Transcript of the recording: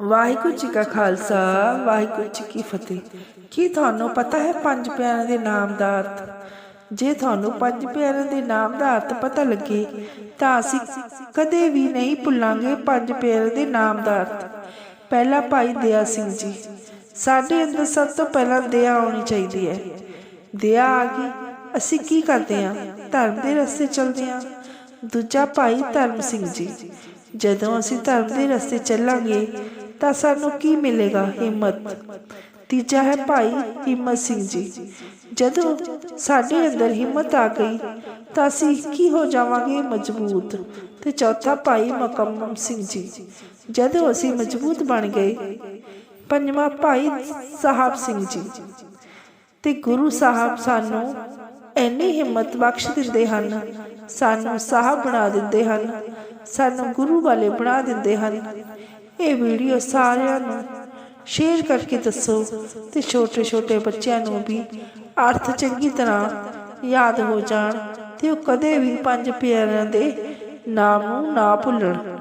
ਵਾਹਿਗੁਰੂ ਜੀ ਕਾ ਖਾਲਸਾ, ਵਾਹਿਗੁਰੂ ਜੀ ਕੀ ਫਤਿਹ। ਕੀ ਤੁਹਾਨੂੰ ਪਤਾ ਹੈ ਪੰਜ ਪਿਆਰਿਆਂ ਦੇ ਨਾਮ ਦਾ ਅਰਥ? ਜੇ ਤੁਹਾਨੂੰ ਪੰਜ ਪਿਆਰਿਆਂ ਦੇ ਨਾਮ ਦਾ ਅਰਥ ਪਤਾ ਲੱਗੇ, ਤਾਂ ਅਸੀਂ ਕਦੇ ਵੀ ਨਹੀਂ ਭੁੱਲਾਂਗੇ ਪੰਜ ਪਿਆਰਿਆਂ ਦੇ ਨਾਮ ਦਾ ਅਰਥ। ਪਹਿਲਾ ਭਾਈ ਦਇਆ ਸਿੰਘ ਜੀ, ਸਾਡੇ ਅੰਦਰ ਸਭ ਤੋਂ ਪਹਿਲਾਂ ਦਇਆ ਆਉਣੀ ਚਾਹੀਦੀ ਹੈ। ਦਇਆ ਆ ਗਈ, ਅਸੀਂ ਕੀ ਕਰਦੇ ਹਾਂ? ਧਰਮ ਦੇ ਰਸਤੇ ਚੱਲਦੇ ਹਾਂ। ਦੂਜਾ ਭਾਈ ਧਰਮ ਸਿੰਘ ਜੀ, ਜਦੋਂ ਅਸੀਂ ਧਰਮ ਦੇ ਰਸਤੇ ਚੱਲਾਂਗੇ ਤਾਂ ਸਾਨੂੰ ਕੀ ਮਿਲੇਗਾ ਹਿੰਮਤ? ਤੀਜਾ ਹੈ ਭਾਈ ਹਿੰਮਤ ਸਿੰਘ ਜੀ। ਜਦੋਂ ਸਾਡੇ ਅੰਦਰ ਹਿੰਮਤ ਆ ਗਈ, ਤਾਂ ਅਸੀਂ ਕੀ ਹੋ ਜਾਵਾਂਗੇ ਮਜ਼ਬੂਤ? ਤੇ ਚੌਥਾ ਭਾਈ ਮਕਮਮ ਸਿੰਘ ਜੀ। ਜਦੋਂ ਅਸੀਂ ਮਜ਼ਬੂਤ ਬਣ ਗਏ, ਪੰਜਵਾਂ ਭਾਈ ਸਾਹਿਬ ਸਿੰਘ ਜੀ। ਤੇ ਗੁਰੂ ਸਾਹਿਬ ਸਾਨੂੰ ਇੰਨੀ ਹਿੰਮਤ ਬਖਸ਼ ਦਿੰਦੇ ਹਨ, ਸਾਨੂੰ ਸਾਹਬ ਬਣਾ ਦਿੰਦੇ ਹਨ, ਸਾਨੂੰ ਗੁਰੂ ਵਾਲੇ ਬਣਾ ਦਿੰਦੇ ਹਨ। ਇਹ ਵੀਡੀਓ ਸਾਰਿਆਂ ਨੂੰ ਸ਼ੇਅਰ ਕਰਕੇ ਦੱਸੋ ਤੇ ਛੋਟੇ ਛੋਟੇ ਬੱਚਿਆਂ ਨੂੰ ਵੀ ਅਰਥ ਚੰਗੀ ਤਰ੍ਹਾਂ ਯਾਦ ਹੋ ਜਾਣ ਤੇ ਉਹ ਕਦੇ ਵੀ ਪੰਜ ਪਿਆਰਿਆਂ ਦੇ ਨਾਮ ਨੂੰ ਨਾ ਭੁੱਲਣ।